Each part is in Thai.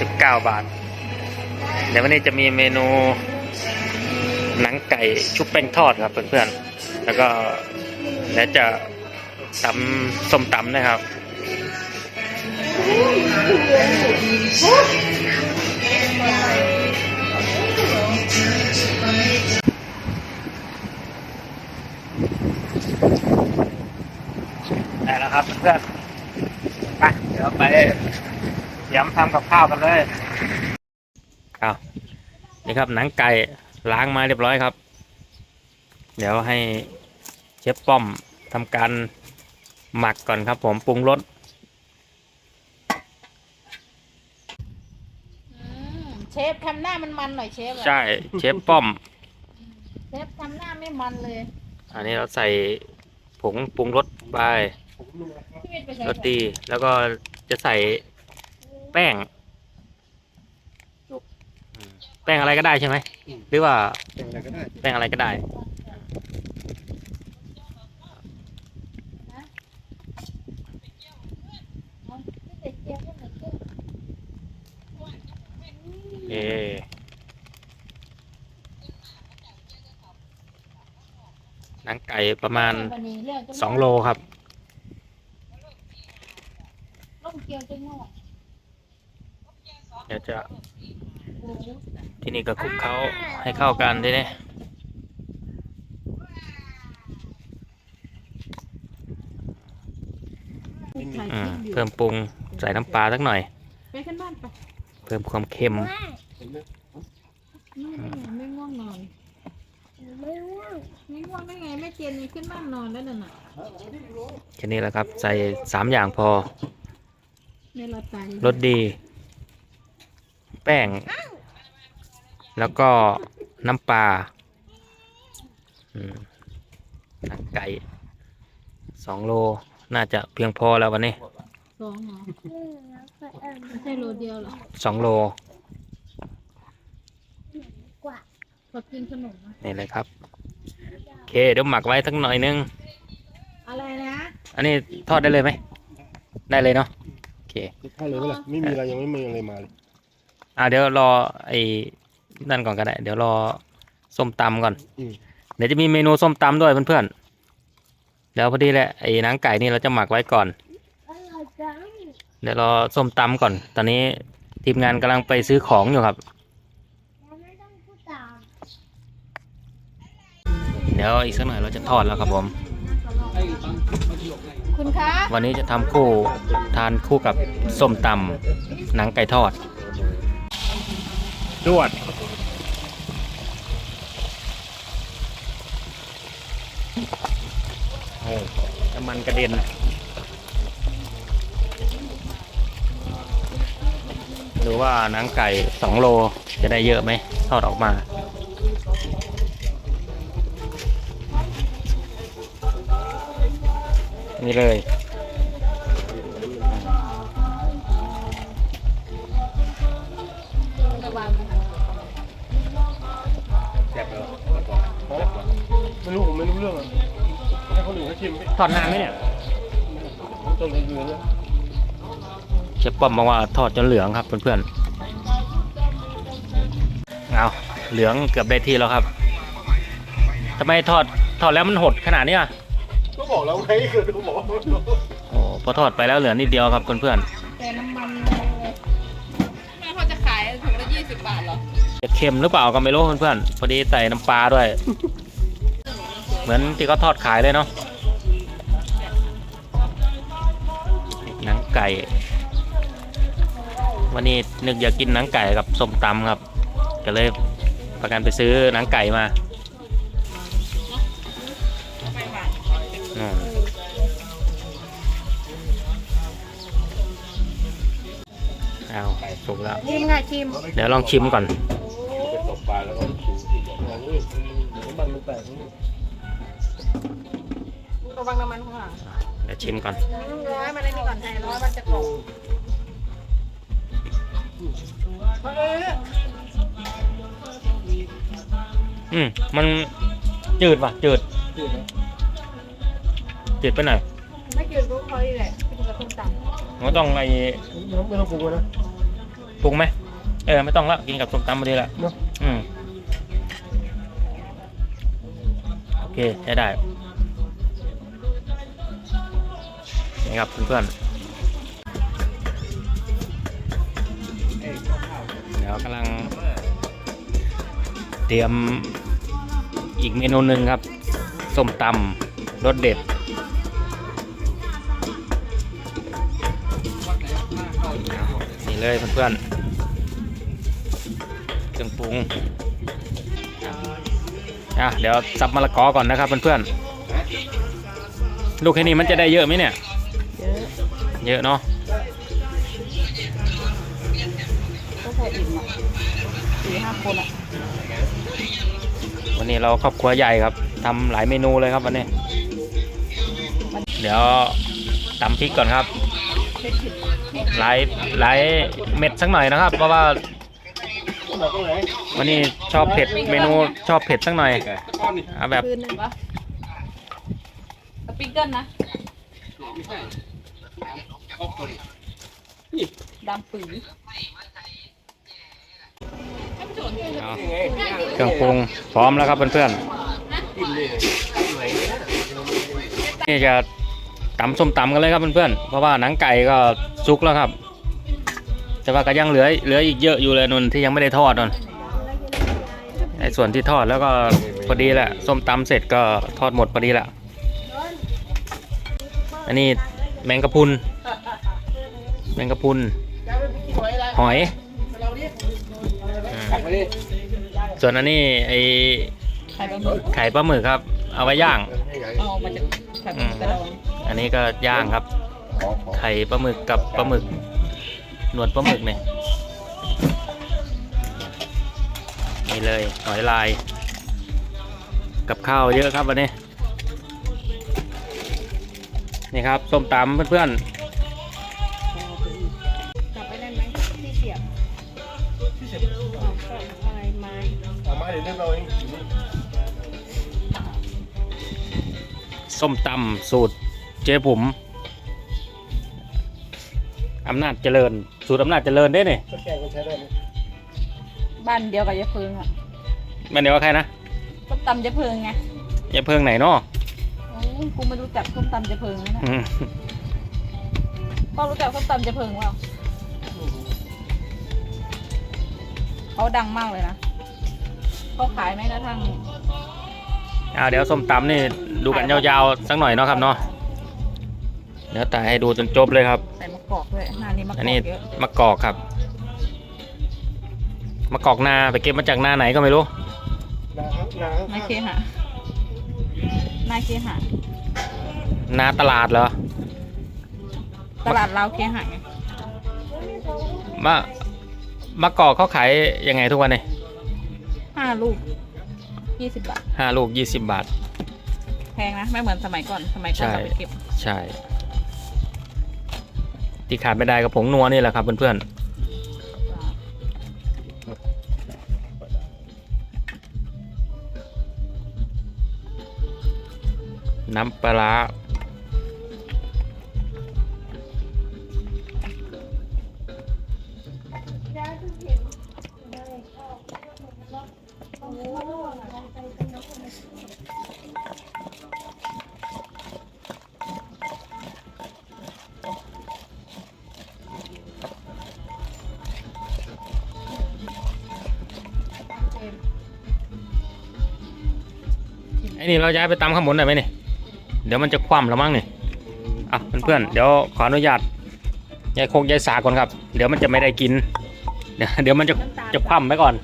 สิบเก้าบาท เดี๋ยววันนี้จะมีเมนูหนังไก่ชุบแป้งทอดครับเพื่อนๆ แล้วก็แล้วจะตำส้มตำนะครับได้แล้วครับเพื่อนไปเดี๋ยวไป ยมทำกับข้าวกันเลยเอานี่ครับหนังไก่ล้างมาเรียบร้อยครับ เดี๋ยวให้เชฟป้อมทำการหมักก่อนครับ ผมปรุงรสอืมเชฟทำหน้ามันมันหน่อยเชฟอะใช่เชฟป้อม เชฟทำหน้าไม่มันเลยอันนี้เราใส่ผงปรุงรสไปพี่วิทย์ไปใส่รสดีแล้วก็จะใส่ แป้งอืมแป้งอะไรก็ได้ใช่ไหมหรือว่าแต่งอะไรก็ได้แป้งอะไรก็ได้ เอาใส่เจียวก็หน่อยเชฟเอหนังไก่ประมาณวันนี้เรื่องจะสองโลครับ ต้มเกี๊ยวจะงอก เดี๋ยว จะโอ้โหที่นี่ก็คลุกเขาให้เข้ากันทีนี้ถ่ายอืคลิมปอยู่เพิ่มปรุงใส่น้ำปลาสักหน่อย ไปขึ้นบ้านไปเพิ่มความเค็มไม่ไม่ไม่ง่วงนอน ไม่ง่วงไม่ง่วงได้ไงแม่เจนนี่ขึ้นบ้านนอนแล้วน่ะน่ะแค่นี้แหละครับ ใส่สามอย่างพอในเราตายรสดี แป้ง แล้วก็น้ำปลาอืมหนังไก่สองโล น่าจะเพียงพอแล้ววันนี้สองเหรอไม่ใช่โลเดียวเหรอสองโลขอกินขนมนะนี่เลยครับ โอเค เดี๋ยวหมักไว้สักหน่อยนึง อะไรนะ อันนี้ทอดได้เลยไหม ได้เลยเนาะ โอเคถ้าเลยไม่ล่ะไม่มีอะไรยังไม่มีอะไรมาเลย อ่าเดี๋ยวรอไอ้นั่นก่อนก็ได้ เดี๋ยวรอส้มตำก่อน อืม เดี๋ยวจะมีเมนูส้มตำด้วยเพื่อนๆ เดี๋ยวพอดีแหละไอ้หนังไก่นี่เราจะหมักไว้ก่อน เดี๋ยวรอส้มตำก่อน ตอนนี้ทีมงานกำลังไปซื้อของอยู่ครับ เดี๋ยวอีกสักหน่อยเราจะทอดแล้วครับผม คุณคะวันนี้จะทำคู่ทานคู่กับส้มตำหนังไก่ทอด จวด โอ้น้ำมันกระเด็น ดูว่าหนังไก่สองโลจะได้เยอะไหมทอดออกมานี่เลย เขาชิมทอดนานไหมเนี่ยต้นเดือนเนี่ยเชฟป้อมบอกว่าทอดจนเหลืองครับเพื่อนๆเอาเหลืองเกือบได้ที่แล้วครับทำไมทอดทอดแล้วมันหดขนาดนี้อะก็บอกแล้วไงคือเขาบอกว่าโอ้พอทอดไปแล้วเหลือนิดเดียวครับเพื่อนแต่น้ำมันเลยแม่เขาจะขายถุงละยี่สิบบาทเหรอๆจะเค็มหรือเปล่าก็ไม่รู้เพื่อนๆพอดีใส่น้ำปลาด้วย เหมือนที่เขาทอดขายเลยเนาะ ไก่ วันนี้นึกอยากกินหนังไก่กับส้มตำครับ ก็เลยประกันไปซื้อหนังไก่มาอืมเอาไก่สุกแล้วชิมค่ะชิม เดี๋ยวลองชิมก่อนตกปลาแล้วก็ชิมน้ำมันมันแตกระวังน้ำมันข้างหลังเดี๋ยวชิมก่อนร้อยมันได้นี่ก่อนไทยร้อยมันจะกรอบเอออืมมันจืดว่ะจืดจืดไปหน่อยไม่กินรู้เขาอีกแหละกินกับส้มตำมันต้องไอไม่ต้องปรุงนะปรุงไหมเออไม่ต้องละกินกับส้มตำพอดีละอืมโอเคใช้ได้ นี่ครับเพื่อนๆเดี๋ยวกำลัง เตรียมอีกเมนูหนึ่งครับส้มตำรสเด็ดนี่เลยเพื่อนๆเครื่องปรุงอะเดี๋ยวสับมะละกอก่อนนะครับเพื่อนๆลูกแค่นี้มันจะได้เยอะไหมเนี่ย เยอะเนาะก็ใส่อิ่มอะสี่ห้าคนอะ วันนี้เราครอบครัวใหญ่ครับทำหลายเมนูเลยครับวันนี้ เดี๋ยวตำพริกก่อนครับเผ็ดผิดหลายหลายเม็ดสักหน่อยนะครับ เพราะว่าบอกตรงไหนวันนี้ชอบเผ็ดเมนูชอบเผ็ดสักหน่อยก้อนนี่เอาแบบคืนหนึ่งปะสปริงเกิลนะ ไม่ใช่ออกตัวนี้ดำปื้อเอายังไงเครื่องปรุงพร้อมแล้วครับเพื่อนเลยกินไหนเนี่ยๆนี่จะตำส้มตำกันเลยครับเพื่อนๆเพราะว่าหนังไก่ก็สุกแล้วครับ แต่ว่าก็ยังเหลือเหลืออีกเยอะอยู่เลยนนที่ยังไม่ได้ทอดนนไอ้ส่วนที่ทอดแล้วก็พอดีแหละส้มตำเสร็จก็ทอดหมดพอดีแหละอันนี้ แมงกะพรุน แมงกะพรุน หอยอืมกลับไปดิส่วนอันนี้ไอไข่ปลาหมึกไข่ปลาหมึกครับ เอาไว้ย่าง เอามาจากไข่ปลาหมึกกระดองอันนี้ก็ย่างครับขอขอไข่ปลาหมึกกับปลาหมึกหนวดปลาหมึกเนี่ยนี่เลยหอยลาย กับข้าวเยอะครับวันนี้ นี่ครับส้มตำเพื่อนจับไปได้ไหมที่เสียบเอาก็อะไรไม้เอามาเดี๋ยวเดินเราเองๆส้มตำสูตรเจ๊ผมอำนาจเจริญ สูตรอำนาจเจริญได้เนี่ยก็แกงกันใช้ได้ไหมบ้านเดียวกับยายเพิงอะมันเดี๋ยวว่าใครนะส้มตำยายเพิงไงอย่าเพิ่งไหนเนาะ โอ้ยกูไม่รู้จักส้มตำยายเพิงนะเนี่ยอืมพ่อรู้จักส้มตำยายเพิงเปล่าเขาดังมากเลยนะเขาขายไหมกระทั่งเอาเดี๋ยวส้มตำนี่ดูกันยาวๆสักหน่อยเนาะครับเนาะเดี๋ยวแต่ให้ดูจนจบเลยครับ ใส่มะกอกด้วยหน้านี้มะกอัอนกนี้เยอะมะกอกครับมะกอกนาไปเก็บมาจากนาไหนก็ไม่รู้ นานานาเคหะนาเคหะ นาตลาดเหรอ ตลาดลาวเคหะไงมะมะกอกเขาขายยังไงทุกวันนี้ห้าลูกยี่สิบบาท ห้าลูกยี่สิบบาท แพงนะ ไม่เหมือนสมัยก่อน สมัยก่อนใช่ เราไปเก็บ ใช่ ที่ขาดไม่ได้กับผงนัวนี่แหละครับเพื่อนๆน้ำปลาร้า ไอ้นี่เราย้ายไปตามข้างบนได้ไหมเนี่ยเดี๋ยวมันจะคว่ำแล้วมั้งเนี่ยอะเพื่อนๆเดี๋ยวขออนุญาตยายโคกยายสาก่อนครับ เดี๋ยวมันจะไม่ได้กิน เดี๋ยวเดี๋ยวมันจะจะคว่ำไปก่อน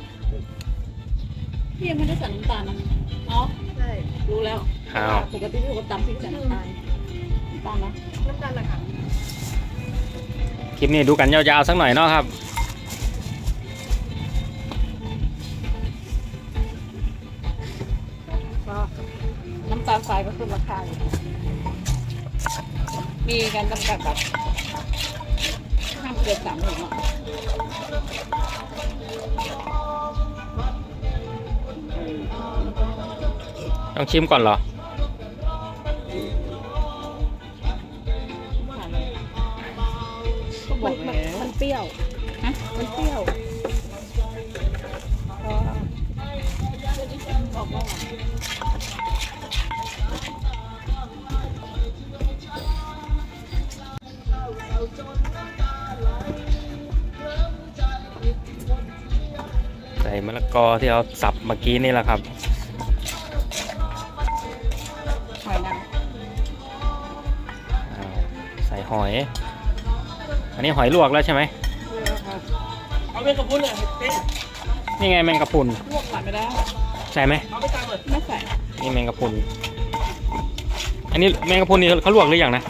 พี่ยังไม่ได้ใส่น้ำตาลนะอ๋อใช่รู้แล้วอ้าวปกติพี่ก็ตำพริกใส่น้ำตาลน้ำตาลนะน้ำตาลอะไรคะคลิปนี้ดูกันยาวๆสักหน่อยเนาะครับ น้ำตาลทรายก็คือราคาอยู่มีการจำกัดแบบห้ามเกินสามหมื่นอะต้องชิมก่อนเหรอ ก็บอกแล้วมันเปรี้ยว ฮะมันเปรี้ยวพอบอกว่า มะละกอที่เราสับเมื่อกี้นี่แหละครับหอยนางอ่าใส่หอย อันนี้หอยลวกแล้วใช่ไหมเอาเมงกะพรุนเลยเต้นนี่ไงแมงกะพรุนลวกหวานไม่ได้ใช่ไหมเอาไปตามเลยไม่ใส่นี่แมงกะพรุนอันนี้แมงกะพรุนนี่เขาลวกหรือยังนะ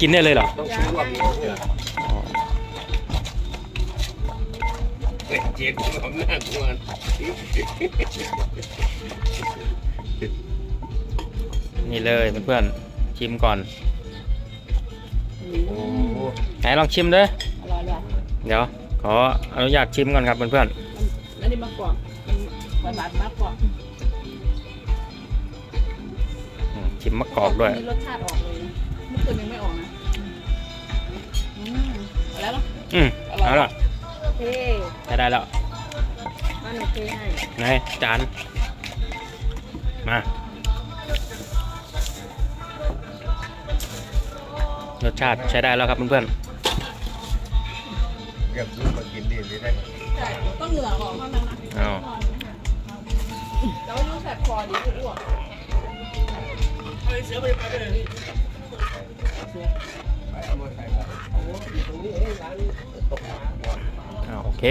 กินได้เลยเหรอ ต้องซื้อว่ามีเสืออ๋ เจ็ดเจ็ดของหน้ากวนนี่เลยเพื่อนๆชิมก่อนโอ้ไหนลองชิมเด้ออร่อยเลยเดี๋ยว ขออนุญาตชิมก่อนครับเพื่อนแล้วนี่มะกอกมันหวานหวานมากกว่าๆอืมชิมมะกอกด้วยมีรสชาติออกเลยนะเมื่อคืนยังไม่ออกนะอืมเอาแล้วเนาะอืมเอาละเท่ ได้ได้แล้วบ้านหนูเท่ให้ไหนจานมา รสชาติใช้ได้แล้วครับเพื่อนเก็บซื้อมากินดีดีได้ใช่ต้องเหงื่อออกเท่านั้นนะๆเอาแล้วยุ่งแสบคอดีอ้วกเอาไอ้เสือไปไปเลยนี่ไปเอามาใส่ละตรงนี้เองร้านตกปลา เค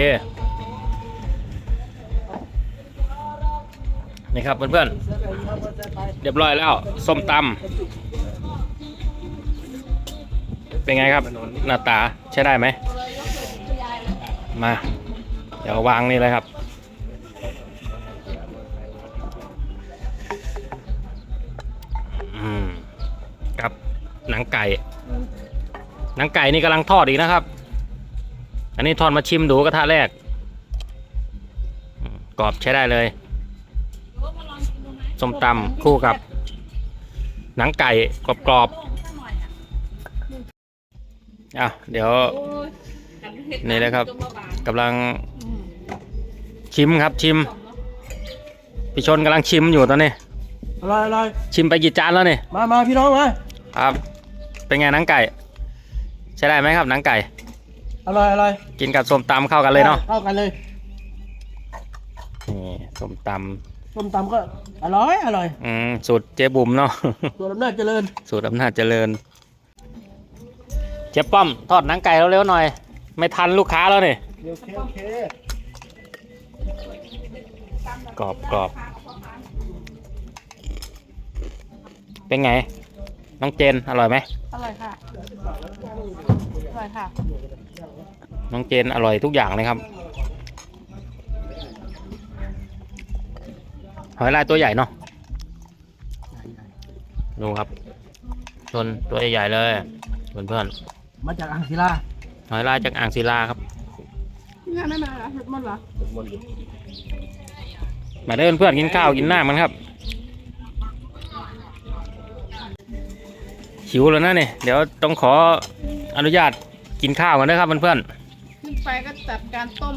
นี่ครับเพื่อนๆเรียบร้อยแล้วส้มตำเป็นไงครับหน้าตาใช้ได้ไหมมาเดี๋ยววางนี่เลยครับอืมกับหนังไก่ หนังไก่นี่กำลังทอดอีกนะครับ อันนี้ทอดมาชิมดูกระทะแรกอืมกรอบใช้ได้เลย ส้มตำคู่กับ หนังไก่กรอบๆอะเดี๋ยว นี่เลยครับกำลังชิมครับชิมพี่ชนกำลังชิมอยู่ตอนนี้อร่อยอร่อยชิมไปกี่จานแล้วนี่มามาพี่น้องมาครับ เป็นไงหนังไก่ ใช้ได้ไหมครับหนังไก่ อร่อยอร่อยกินกับส้มตำเข้ากันเลยเนาะเข้ากันเลยนี่ส้มตส้มตำก็อร่อยอร่อยำอืมสูตรเจ๊บุ๋มเนาะ ตัวอำนาจเจริญสูตรอำนาจเจริญ เจ๊ป้อม ทอดหนังไก่เร็วๆหน่อย ไม่ทันลูกค้าแล้วนี่โอเคโอเคกรอบกรอบเป็นไง น้องเจนอร่อยไหมอร่อยค่ะ อร่อยค่ะ น้องเจนอร่อยทุกอย่างเลยครับ หอยลายตัวใหญ่เนาะดูครับ ชนตัวใหญ่ๆเลยเพื่อนมาจากอ่างศิลาๆหอยลายจากอ่างศิลาครับ งานไม่มาเหรอหมดเหรอมันอยู่มาเดินเพื่อนกินข้าวกินหน้ามันครับ หิวแล้วนะเนี่ยเดี๋ยวต้องขออนุญาตกินข้าวกันนะครับเพื่อนๆ ขึ้นไปก็จัดการต้ม